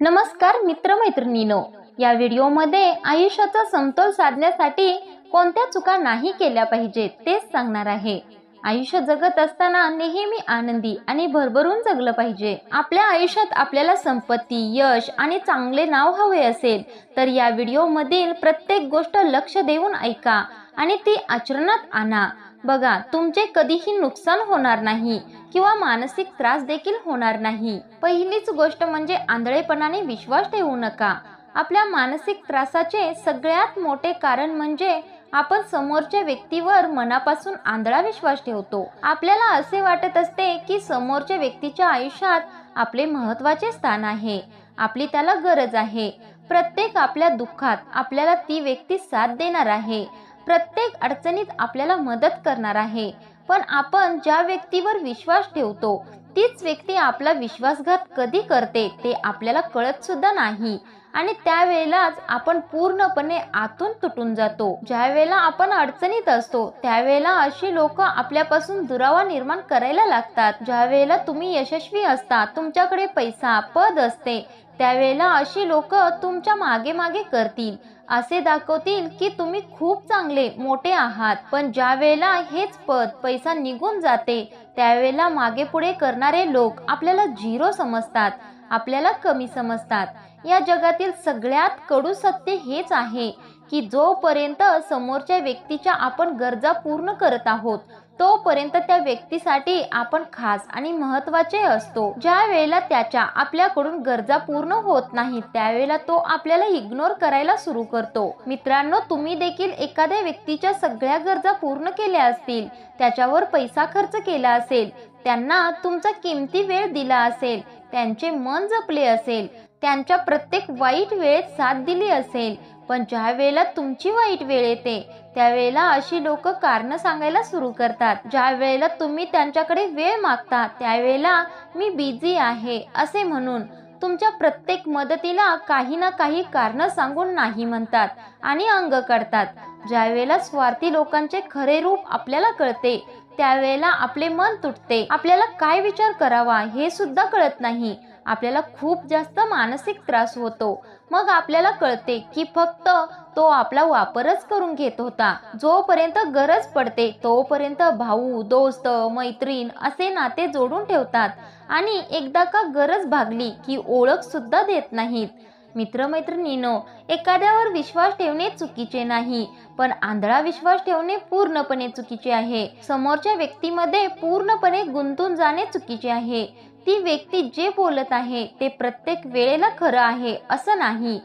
नमस्कार मित्रमैत्रिणीनो या व्हिडिओमध्ये आयुष्याचा समतोल साधण्यासाठी कोणत्या चुका नाही केल्या पाहिजेत तेच सांगणार आहे. आयुष्य जगत असताना नेहमी आनंदी आणि भरभरून जगलं पाहिजे. आपल्या आयुष्यात आपल्याला संपत्ती यश आणि चांगले नाव हवे असेल तर या व्हिडिओमधील प्रत्येक गोष्ट लक्ष देऊन ऐका आणि ती आचरणात आणा. बघा तुमचे कधीही नुकसान होणार नाही किंवा मानसिक त्रास देखील होणार नाही. पहिलीच गोष्ट म्हणजे आंधळेपणाने विश्वास ठेवू नका. आपल्या मानसिक त्रासाचे सगळ्यात मोठे कारण म्हणजे आपण समोरच्या व्यक्तीवर मनापासून आंधळा विश्वास ठेवतो. आपल्याला असे वाटत असते की समोरच्या व्यक्तीच्या आयुष्यात आपले महत्त्वाचे स्थान आहे आपली त्याला गरज आहे. प्रत्येक आपल्या दुःखात आपल्याला ती व्यक्ती साथ देणार आहे. प्रत्येक अडचणीत आपल्याला मदत करणार आहे. पण आपण ज्या व्यक्तीवर विश्वास ठेवतो तीच व्यक्ती आपला विश्वासघात कधी करते ते आपल्याला कळत सुद्धा नाही. आणि त्यावेळेलाच आपण पूर्णपणे आतून तुटून जातो. ज्यावेळेला आपण अडचणीत असतो त्यावेळेला अशी लोक आपल्यापासून दुरावा निर्माण करायला लागतात. ज्यावेळेला तुम्ही यशस्वी असता तुमच्याकडे पैसा पद असते त्यावेळेला अशी लोक तुमच्या मागे मागे करतील. असे दाखवतील की तुम्ही खूप चांगले मोठे आहात. पण ज्या वेळेला हेच पद पैसा निघून जाते त्यावेळेला मागे पुढे करणारे लोक आपल्याला झिरो समजतात आपल्याला कमी समजतात. या जगातील सगळ्यात कडू सत्य हेच आहे की जोपर्यंत समोरच्या व्यक्तीच्या आपण गरजा पूर्ण करत आहोत तोपर्यंत त्या व्यक्तीसाठी आपण खास आणि महत्त्वाचे असतो. ज्या वेळेला त्याच्या आपल्याकडून गरजा पूर्ण होत नाही त्यावेळेला तो आपल्याला इग्नोर करायला सुरू करतो. मित्रांनो तुम्ही देखील एखाद्या व्यक्तीच्या सगळ्या गरजा पूर्ण केल्या असतील त्याच्यावर पैसा खर्च केला असेल त्यांना तुमचा किमती वेळ दिला असेल त्यांचे मन जपले असेल त्यांच्या प्रत्येक वाईट वेळेत साथ दिली असेल पण ज्या वेळेला तुमची वाईट वेळ येते त्यावेळेला अशी लोक कारण सांगायला सुरू करतात. ज्या वेळेला तुम्ही त्यांच्याकडे वेळ मागता त्यावेळेला मी बिझी आहे असे म्हणून तुमच्या प्रत्येक मदतीला काही ना काही कारण सांगून नाही म्हणतात आणि अंग करतात ज्या वेळेला स्वार्थी लोकांचे खरे रूप आपल्याला कळते त्यावेळेला आपले मन तुटते. आपल्याला काय विचार करावा हे सुद्धा कळत नाही. आपल्याला खूप जास्त मानसिक त्रास होतो. मग आपल्याला कळते की फक्त तो आपला वापरच करून घेत होता. जोपर्यंत गरज पडते तोपर्यंत भाऊ दोस्त मैत्रीण असे नाते जोडून ठेवतात. आणि एकदा का गरज भागली की ओळख सुद्धा देत नाहीत. मित्रमैत्रिणीनो एखाद्यावर विश्वास ठेवणे चुकीचे नाही पण आंधळा विश्वास ठेवणे पूर्णपणे चुकीचे आहे. समोरच्या व्यक्तीमध्ये पूर्णपणे गुंतून जाणे चुकीचे आहे. ती व्यक्ती जे बोलत आहे ते प्रत्येक वेळेला खरं आहे असं नाही.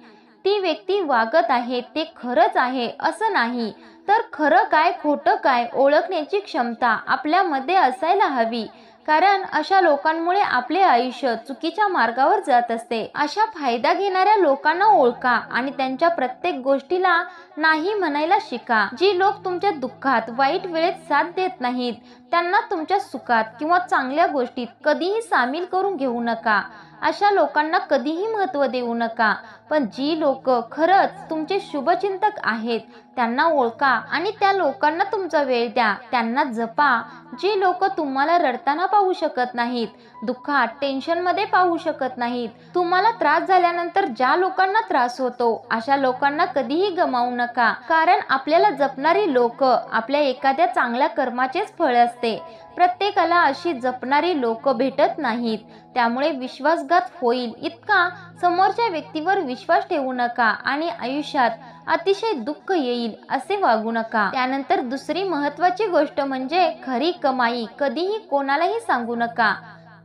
ती व्यक्ती वागत आहे ते खरंच आहे असं नाही. तर खरं काय खोटं काय ओळखण्याची क्षमता आपल्यामध्ये असायला हवी. कारण अशा लोकांमुळे आपले आयुष्य चुकीच्या मार्गावर जात असते. अशा फायदा घेणाऱ्या लोकांना ओळखा आणि त्यांच्या प्रत्येक गोष्टीला नाही म्हणायला शिका. जी लोक तुमच्या दुःखात वाईट वेळेत साथ देत नाहीत त्यांना तुमच्या सुखात किंवा चांगल्या गोष्टीत कधीही सामील करून घेऊ नका. अशा लोकांना कधीही महत्त्व देऊ नका. पण जी लोक खरंच तुमचे शुभचिंतक आहेत त्यांना ओळखा आणि त्या लोकांना तुमचा वेळ द्या. त्यांना जपा. जे लोक तुम्हाला रडताना पाहू शकत नाहीत दुःखात टेन्शनमध्ये पाहू शकत नाहीत तुम्हाला त्रास झाल्यानंतर ज्या लोकांना त्रास होतो अशा लोकांना कधीही गमावू नका. कारण आपल्याला जपणारी लोक आपल्या एखाद्या चांगल्या कर्माचेच फळ असते. प्रत्येकाला अशी जपणारी लोक भेटत नाहीत. त्यामुळे विश्वासघात होईल इतका समोरच्या व्यक्तीवर विश्वास ठेवू नका आणि आयुष्यात अतिशय दुःख येईल असे वागू नका. त्यानंतर दुसरी महत्वाची गोष्ट म्हणजे खरी कमाई कधीही कोणालाही सांगू नका.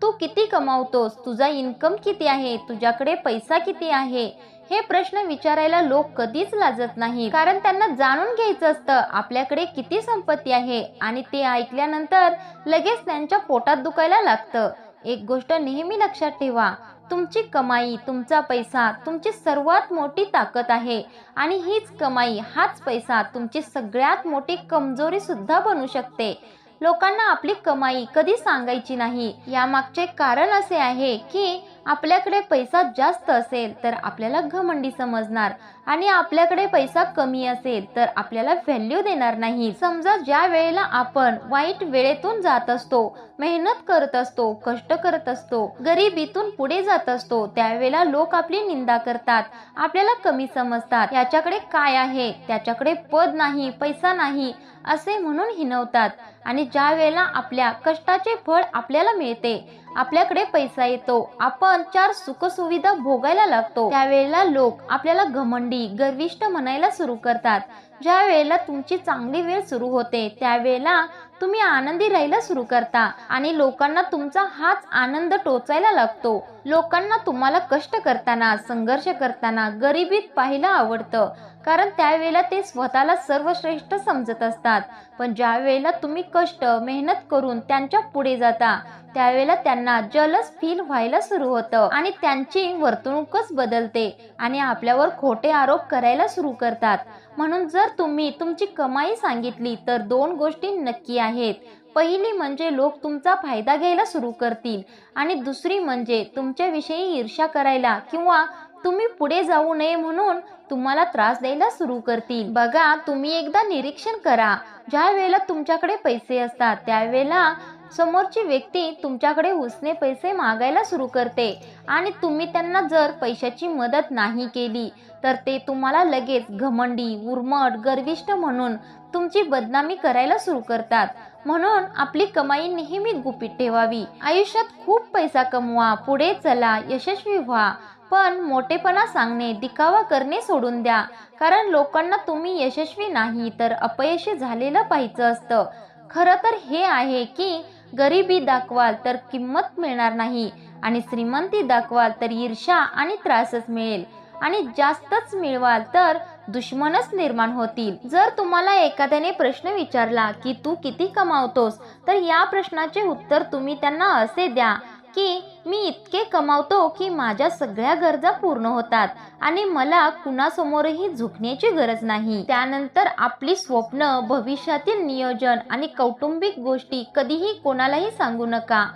तू किती कमावतोस? तुझा इन्कम किती आहे? तुझ्याकडे पैसा किती आहे? हे प्रश्न विचारायला लोक कधीच लाजत नाही कारण त्यांना जाणून घ्यायचं असतं आपल्याकडे किती संपत्ती आहे? आणि ते ऐकल्यानंतर लगेच त्यांच्या पोटात दुखायला लागतं. एक गोष्ट नेहमी लक्षात ठेवा तुमची कमाई तुमचा पैसा तुमची सर्वात मोठी ताकद आहे. आणि हीच कमाई हाच पैसा तुमची सगळ्यात मोठी कमजोरी सुद्धा बनू शकते. लोकांना आपली कमाई कधी सांगायची नाही? यामागचे कारण असे आहे की आपल्याकडे पैसा जास्त असेल तर आपल्याला घमंडी समजणार आणि आपल्याकडे पैसा कमी असेल तर आपल्याला व्हॅल्यू देणार नाही. समजा ज्या वेळेला आपण वाईट वेळेतून जात असतो मेहनत करत असतो कष्ट करत असतो गरिबीतून पुढे जात असतो त्यावेळेला लोक आपली निंदा करतात आपल्याला कमी समजतात. याच्याकडे काय आहे? त्याच्याकडे पद नाही पैसा नाही असे म्हणून हिनवतात. आणि ज्या वेळेला आपल्या कष्टाचे फळ आपल्याला मिळते आपल्याकडे पैसा येतो. आपण चार सुखसुविधा भोगायला लागतो. त्यावेळेला लोक आपल्याला घमंडी गर्विष्ट म्हणायला सुरू करतात. ज्या वेळेला तुमची चांगली वेळ सुरू होते त्यावेळेला तुम्ही आनंदी राहायला सुरू करता आणि लोकांना तुमचा हाच आनंद टोचायला लागतो. लोकांना तुम्हाला कष्ट करताना संघर्ष करताना गरिबीत पाहायला आवडतं. कारण त्यावेळेला ते स्वतःला सर्वश्रेष्ठ समजत असतात. पण ज्या वेळेला तुम्ही कष्ट मेहनत करून त्यांच्या पुढे जाता त्यावेळेला त्यांना जलस फील व्हायला सुरू होतं आणि त्यांची वर्तणूकच बदलते आणि आपल्यावर खोटे आरोप करायला सुरू करतात. म्हणून जर तुम्ही तुमची कमाई सांगितली तर दोन गोष्टी नक्की आहेत. पहिली म्हणजे लोक तुमचा फायदा घ्यायला सुरू करतील आणि दुसरी म्हणजे तुमच्याविषयी ईर्ष्या करायला किंवा तुम्ही पुढे जाऊ नये म्हणून तुम्हाला त्रास द्यायला सुरू करतील. बघा तुम्ही एकदा निरीक्षण करा. ज्या वेळेला तुमच्याकडे पैसे असतात त्यावेळेला समोरची व्यक्ती तुमच्याकडे उसने पैसे मागायला सुरू करते आणि तुम्ही त्यांना जर पैशाची मदत नाही केली तर ते तुम्हाला लगेच घमंडी उर्मट गर्विष्ट म्हणून तुमची बदनामी करायला सुरू करतात. म्हणून आपली कमाई नेहमी गुपित ठेवावी. आयुष्यात खूप पैसा कमवा पुढे चला यशस्वी व्हा. पण मोठेपणा सांगणे दिखावा करणे सोडून द्या. कारण लोकांना तुम्ही यशस्वी नाही तर अपयशी झालेलं पाहिजे असतं. खरं तर हे आहे की गरिबी दाखवाल तर किंमत मिळणार नाही आणि श्रीमंती दाखवाल तर ईर्षा आणि त्रासच मिळेल. आणि जास्तच मिळवाल तर दुश्मनच निर्माण होतील. जर तुम्हाला एखाद्याने प्रश्न विचारला की तू किती कमावतोस तर या प्रश्नाचे उत्तर तुम्ही त्यांना असे द्या. की मी इतके कमावतो की माझ्या सगळ्या गरजा पूर्ण होतात आणि मला कुणासमोरही झुकण्याची गरज नाही. त्यानंतर आपली स्वप्न भविष्यातील नियोजन आणि कौटुंबिक गोष्टी कधीही कोणालाही सांगू नका.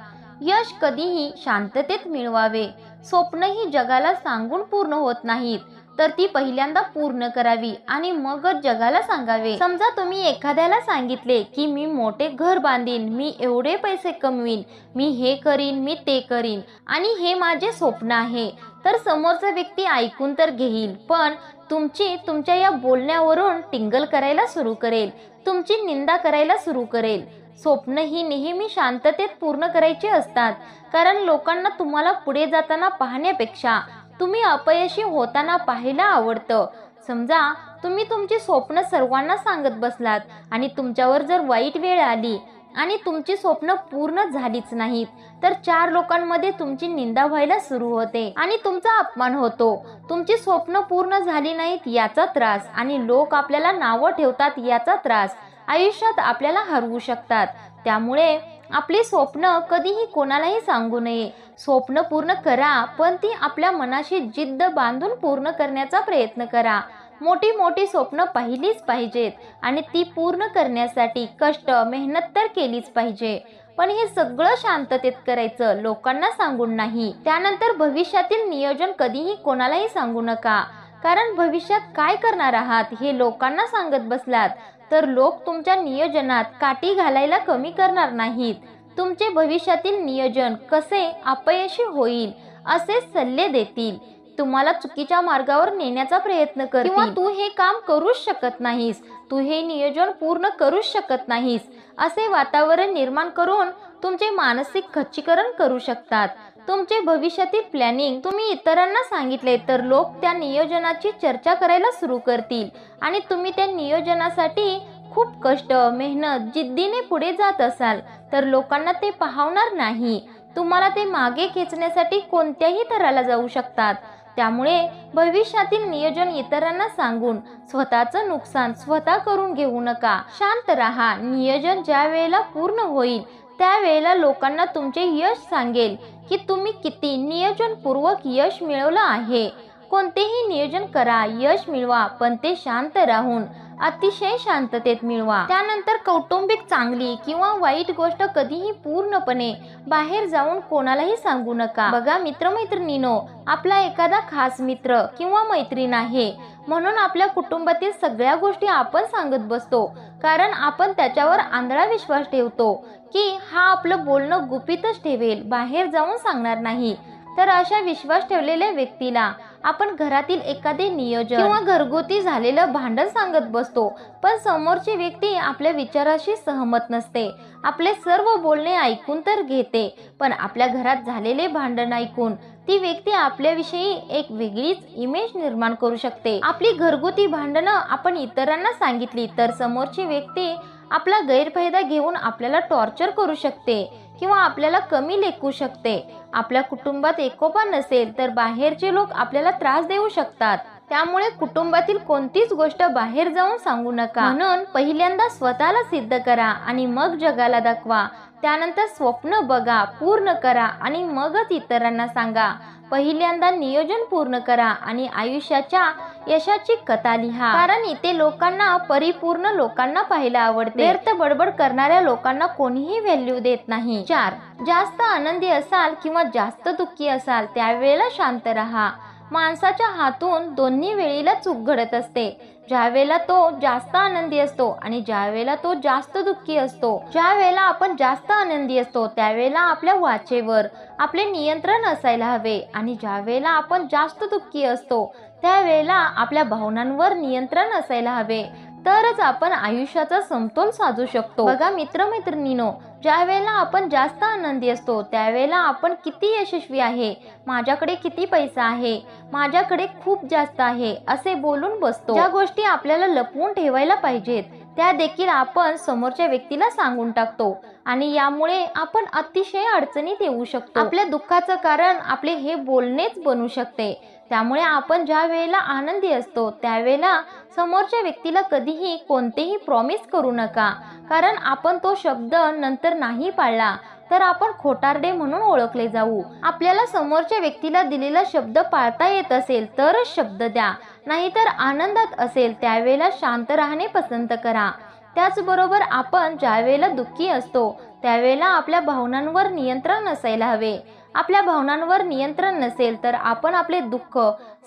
यश कधीही शांततेत मिळवावे. स्वप्नही जगाला सांगून पूर्ण होत नाहीत. तर ती पहिल्यांदा पूर्ण करावी आणि मगच जगाला सांगावे. समजा तुम्ही एखाद्याला सांगितले की मी मोठे घर बांधीन मी एवढे पैसे कमवीन मी हे करीन मी ते करीन आणि हे माझे स्वप्न आहे. तर समोरचा व्यक्ती ऐकून तर घेईल पण तुमची तुमच्या या बोलण्यावरून टिंगल करायला सुरू करेल तुमची निंदा करायला सुरू करेल. स्वप्न ही नेहमी शांततेत पूर्ण करायची असतात कारण लोकांना तुम्हाला पुढे जाताना पाहण्यापेक्षा तुम्ही अपयशी होताना पाहायला आवडतं. समजा तुम्ही तुमची स्वप्न सर्वांना सांगत बसलात आणि तुमच्यावर जर वाईट वेळ आली आणि तुमची स्वप्न पूर्ण झालीच नाहीत तर चार लोकांमध्ये तुमची निंदा व्हायला सुरू होते आणि तुमचा अपमान होतो. तुमची स्वप्न पूर्ण झाली नाहीत याचा त्रास आणि लोक आपल्याला नावं ठेवतात याचा त्रास. आयुष्यात आपल्याला हरवू शकतात. त्यामुळे आपली स्वप्न कधीही कोणालाही सांगू नये. स्वप्न पूर्ण करा पण ती आपल्या मनाशी जिद्द बांधून पूर्ण करण्याचा प्रयत्न करा. मोठी मोठी स्वप्न पाहिलीच पाहिजेत आणि ती पूर्ण करण्यासाठी कष्ट मेहनत तर केलीच पाहिजे. पण हे सगळं शांततेत करायचं लोकांना सांगून नाही. त्यानंतर भविष्यातील नियोजन कधीही कोणालाही सांगू नका. कारण भविष्यात काय करणार आहात हे लोकांना सांगत बसलात. तर लोक तुमच्या नियोजनात काठी घालायला कमी करणार नाहीत. तुमचे भविष्यातील नियोजन कसे अपयशी होईल असे सल्ले देतील. तुम्हाला चुकीच्या मार्गावर नेण्याचा प्रयत्न कर किंवा तू हे काम करूच शकत नाहीस. तू हे नियोजन पूर्ण करूच शकत नाहीस. असे वातावरण निर्माण करून तुमचे मानसिक खच्चीकरण करू शकतात. तुमचे भविष्यातील प्लॅनिंग तुम्ही इतरांना सांगितले तर लोक त्या नियोजनाची चर्चा करायला सुरू करतील. आणि तुम्ही त्या नियोजनासाठी खूप कष्ट मेहनत जिद्दीने पुढे जात असाल तर लोकांना ते पाहवणार नाही. तुम्हाला ते मागे खेचण्यासाठी कोणत्याही थराला जाऊ शकतात. त्यामुळे भविष्यातील नियोजन इतरांना सांगून स्वतःचं नुकसान स्वतः करून घेऊ नका. शांत राहा. नियोजन ज्या वेळेला पूर्ण होईल त्यावेळेला लोकांना तुमचे यश सांगेल की तुम्ही किती नियोजनपूर्वक यश मिळवलं आहे. कोणतेही नियोजन करा यश मिळवा पण ते शांत राहून. अतिशय शांततेत मिळवा. त्यानंतर कौटुंबिक चांगली किंवा वाईट गोष्ट कधीही पूर्णपणे बाहेर जाऊन कोणालाही सांगू नका. बघा मित्रमैत्रिणीनो आपला एखादा खास मित्र किंवा मैत्रीण आहे. म्हणून आपल्या कुटुंबातील सगळ्या गोष्टी आपण सांगत बसतो. कारण आपण त्याच्यावर आंधळा विश्वास ठेवतो की हा आपलं बोलणं गुपितच ठेवेल बाहेर जाऊन सांगणार नाही. तर अशा विश्वास ठेवलेल्या व्यक्तीला आपण घरातील एखादे नियोजन किंवा घरगुती झालेलं भांडण सांगत बसतो पण समोरची व्यक्ती आपल्या विचाराशी सहमत नसते. आपले सर्व बोलणे ऐकून तर घेते पण आपल्या घरात झालेले भांडण ऐकून ती व्यक्ती आपल्याविषयी एक वेगळीच इमेज निर्माण करू शकते. आपली घरगुती भांडणं आपण इतरांना सांगितली तर समोरची व्यक्ती आपला गैरफायदा घेऊन आपल्याला टॉर्चर करू शकते. किंवा आपल्याला कमी लेखू शकते. आपल्या कुटुंबात एकोपा नसेल तर बाहेरचे लोक आपल्याला त्रास देऊ शकतात. त्यामुळे कुटुंबातील कोणतीच गोष्ट बाहेर जाऊन सांगू नका. म्हणून पहिल्यांदा स्वतःला सिद्ध करा आणि मग जगाला दाखवा. त्यानंतर स्वप्न बघा पूर्ण करा आणि मगच इतरांना सांगा. पहिल्यांदा नियोजन पूर्ण करा आणि आयुष्याच्या यशाची कथा लिहा. कारण इथे लोकांना परिपूर्ण लोकांना पाहायला आवडते. व्यर्थ बडबड करणाऱ्या लोकांना कोणीही व्हॅल्यू देत नाही. चार जास्त आनंदी असाल किंवा जास्त दुःखी असाल त्यावेळेला शांत राहा. माणसाच्या हातून दोन्ही वेळीला चूक घडत असते. ज्यावेळेला तो जास्त आनंदी असतो आणि ज्यावेळेला तो जास्त दुःखी असतो ज्या वेळेला आपण जास्त आनंदी असतो त्यावेळेला आपल्या वाचेवर आपले नियंत्रण असायला हवे. आणि ज्यावेळेला आपण जास्त दुःखी असतो त्यावेळेला आपल्या भावनांवर नियंत्रण असायला हवे. तरच आपण आयुष्याचा समतोल साधू शकतो. बघा मित्रमैत्रिणीनो ज्या वेळेला आपण जास्त आनंदी असतो त्यावेळेला आपण किती यशस्वी आहे? माझ्याकडे किती पैसा आहे? माझ्याकडे खूप जास्त आहे असे बोलून बसतो. ज्या गोष्टी आपल्याला लपवून ठेवायला पाहिजेत त्या देखील आपण समोरच्या व्यक्तीला सांगून टाकतो. आणि यामुळे आपण अतिशय अडचणीत येऊ शकतो. आपल्या दुःखाचं कारण आपले हे बोलणेच बनू शकते. त्यामुळे आपण ज्या वेळेला आनंदी असतो त्यावेळेला समोरच्या व्यक्तीला कधीही कोणतेही प्रॉमिस करू नका. कारण आपण तो शब्द नंतर नाही पाळला. तर आपण खोटारडे म्हणून ओळखले जाऊ. आपल्याला समोरच्या व्यक्तीला दिलेला शब्द पाळता येत असेल तरच शब्द द्या. नाहीतर आनंदात असेल त्यावेळेला शांत राहणे पसंत करा. त्याचबरोबर आपण ज्यावेळेला दुःखी असतो त्यावेळेला आपल्या भावनांवर नियंत्रण असायला हवे. आपल्या भावनांवर नियंत्रण नसेल तर आपण आपले दुःख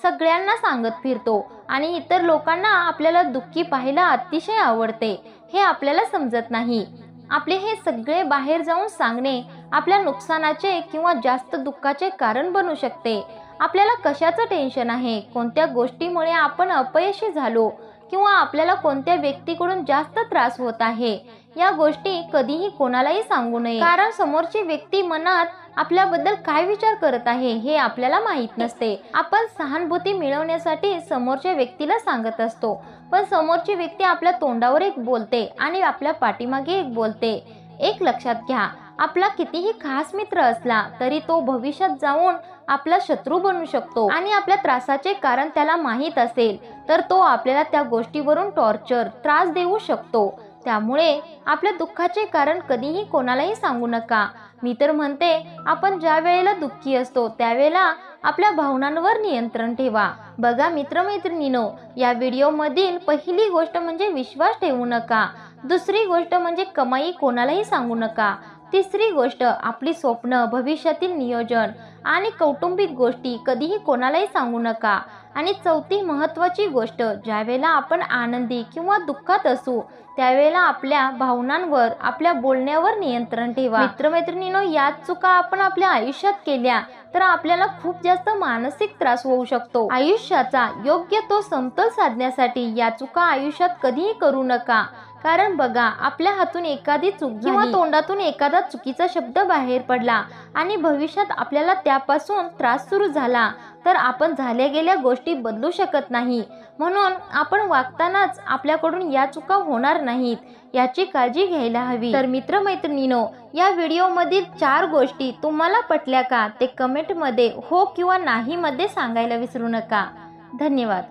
सगळ्यांना सांगत फिरतो आणि इतर लोकांना आपल्याला दुःखी पाहायला अतिशय आवडते. हे आपल्याला समजत नाही. आपले हे सगळे बाहेर जाऊन सांगणे आपल्या नुकसानाचे किंवा जास्त दुःखाचे कारण बनू शकते. आपल्याला कशाचं टेन्शन आहे? कोणत्या गोष्टीमुळे आपण अपयशी झालो? किंवा आपल्याला कोणत्या व्यक्तीकडून जास्त त्रास होत आहे? या गोष्टी कधीही कोणालाही सांगू नये. कारण समोरची व्यक्ती मनात आपल्याबद्दल काय विचार करत आहे हे आपल्याला माहीत नसते. आपण सहानुभूती मिळवण्यासाठी समोरच्या व्यक्तीला सांगत असतो. पण समोरची व्यक्ती आपल्या तोंडावर एक बोलते आणि आपल्या पाठीमागे एक बोलते. एक लक्षात घ्या आपला कितीही खास मित्र असला तरी तो भविष्यात जाऊन आपला शत्रू बनू शकतो आणि आपल्या त्रासाचे कारण त्याला माहीत असेल तर तो आपल्याला त्या गोष्टीवरून टॉर्चर त्रास देऊ शकतो. त्यामुळे आपल्या दुःखाचे कारण कधीही कोणालाही सांगू नका. मी तर म्हणते आपण ज्या वेळेला दुःखी असतो त्यावेळेला आपल्या भावनांवर नियंत्रण ठेवा. बघा मित्रमैत्रिणीनो या व्हिडिओमधील पहिली गोष्ट म्हणजे विश्वास ठेवू नका. दुसरी गोष्ट म्हणजे कमाई कोणालाही सांगू नका. तिसरी गोष्ट आपली स्वप्न भविष्यातील नियोजन आणि कौटुंबिक गोष्टी कधीही कोणालाही सांगू नका. आणि चौथी महत्त्वाची गोष्ट ज्यावेळेला आपण आनंदी किंवा दुःखात असू त्यावेळेला आपल्या भावनांवर आपल्या बोलण्यावर नियंत्रण ठेवा. मित्रमैत्रिणीनो याच चुका आपण आपल्या आयुष्यात केल्या तर आपल्याला खूप जास्त मानसिक त्रास होऊ शकतो. आयुष्याचा योग्य तो समतोल साधण्यासाठी या चुका आयुष्यात कधीही करू नका. कारण बघा आपल्या हातून एखादी चूक किंवा तोंडातून एखादा चुकीचा शब्द बाहेर पडला आणि भविष्यात आपल्याला त्यापासून त्रास सुरू झाला तर आपण झाल्या गेल्या गोष्टी बदलू शकत नाही. म्हणून आपण वागतानाच आपल्याकडून या चुका होणार नाहीत याची काळजी घ्यायला हवी. तर मित्रमैत्रिणीनो या व्हिडिओमधील चार गोष्टी तुम्हाला पटल्या का? ते कमेंटमध्ये हो किंवा नाही मध्ये सांगायला विसरू नका. धन्यवाद.